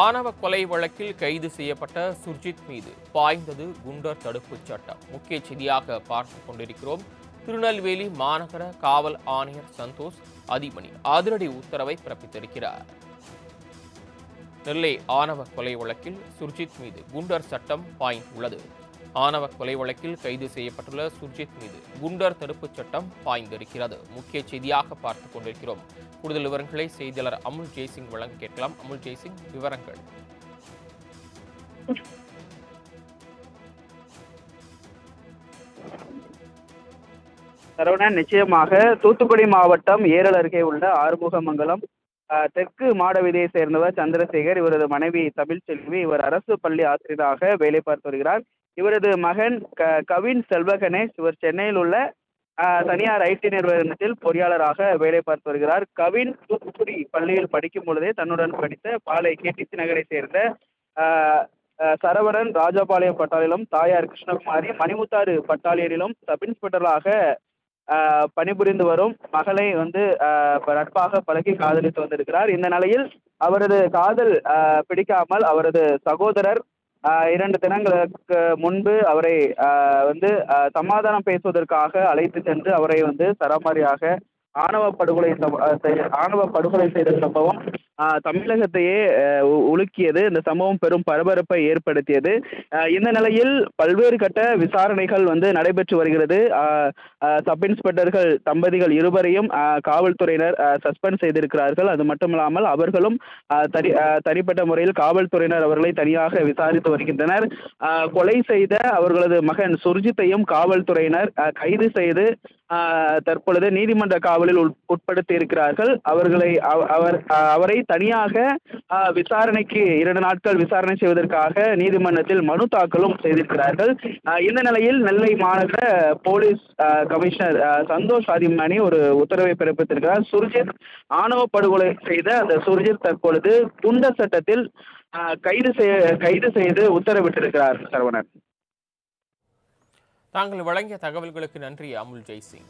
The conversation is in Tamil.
ஆணவ கொலை வழக்கில் கைது செய்யப்பட்ட சுர்ஜித் மீது பாய்ந்தது குண்டர் தடுப்புச் சட்டம். முக்கிய செய்தியாக பார்த்து கொண்டிருக்கிறோம். திருநெல்வேலி மாநகர காவல் ஆணையர் சந்தோஷ் அதிமணி அதிரடி உத்தரவை பிறப்பித்திருக்கிறார். நெல்லை ஆணவ கொலை வழக்கில் சுர்ஜித் மீது குண்டர் சட்டம் பாய்ந்துள்ளது. ஆணவ கொலை வழக்கில் கைது செய்யப்பட்டுள்ள சுர்ஜித் மீது குண்டர் தடுப்புச் சட்டம் பாய்ந்திருக்கிறது. முக்கிய செய்தியாக பார்த்துக் கொண்டிருக்கிறோம். கூடுதல் விவரங்களை செய்தியாளர் அமுல் ஜெய்சிங் வழங்க கேட்கலாம். அமுல் ஜெய்சிங் விவரங்கள். சரவணன் நிச்சயமாக தூத்துக்குடி மாவட்டம் ஏரல் அருகே உள்ள ஆறுமுகமங்கலம் தெற்கு மாடவீதியை சேர்ந்தவர் சந்திரசேகர். இவரது மனைவி தமிழ்ச்செல்வி. இவர் அரசு பள்ளி ஆசிரியராக வேலை பார்த்து வருகிறார். இவரது மகன் க கவின் செல்வ கணேஷ் இவர் சென்னையில் உள்ள தனியார் ஐடி நிறுவனத்தில் பொறியாளராக வேலை பார்த்து வருகிறார். கவின் தூத்துக்குடி பள்ளியில் படிக்கும் பொழுதே தன்னுடன் படித்த பாலை கேடிசி நகரை சேர்ந்த சரவணன் ராஜபாளையம் பட்டாளிலும் தாயார் கிருஷ்ணகுமாரி மணிமுத்தாறு பட்டாளியரிலும் சப் இன்ஸ்பெக்டராக பணிபுரிந்து வரும் மகளை வந்து நட்பாக பழகி காதலித்து வந்திருக்கிறார். இந்த நிலையில் அவரது காதல் பிடிக்காமல் அவரது சகோதரர் இரண்டு தினங்களுக்கு முன்பு அவரை வந்து சமாதானம் பேசுவதற்காக அழைத்து சென்று அவரை வந்து சரமாரியாக ஆணவ படுகொலை சம்பவ- ஆணவ படுகொலை செய்த சம்பவம் தமிழகத்தையே உ- உலுக்கியது. இந்த சம்பவம் பெரும் பரபரப்பை ஏற்படுத்தியது. இந்த நிலையில் பல்வேறு கட்ட விசாரணைகள் வந்து நடைபெற்று வருகிறது. சப் இன்ஸ்பெக்டர்கள் தம்பதிகள் இருவரையும் காவல்துறையினர் சஸ்பெண்ட் செய்திருக்கிறார்கள். அது மட்டும் இல்லாமல் அவர்களும் தனி தனிப்பட்ட முறையில் காவல்துறையினர் அவர்களை தனியாக விசாரித்து வருகின்றனர். கொலை செய்த அவர்களது மகன் சுர்ஜித்தையும் காவல்துறையினர் கைது செய்து தற்பொழுது நீதிமன்ற காவலில் உட்- உட்படுத்தி இருக்கிறார்கள் அவர்களை அவ- அவர் அவரை தனியாக விசாரணைக்கு இரண்டு நாட்கள் விசாரணை செய்வதற்காக நீதிமன்றத்தில் மனு தாக்கலும் செய்திருக்கிறார்கள். இந்த நிலையில் நெல்லை மாநகர போலீஸ் கமிஷனர் சந்தோஷ் ஆதிமணி ஒரு உத்தரவை பிறப்பித்திருக்கிறார். சுர்ஜித் ஆணவ படுகொலை செய்த அந்த சுர்ஜித் தற்பொழுது குண்ட சட்டத்தில் கைது செய்ய கைது செய்து உத்தரவிட்டிருக்கிறார் சரவணன். தாங்கள் வழங்கிய தகவல்களுக்கு நன்றி அமுல் ஜெய்சிங்.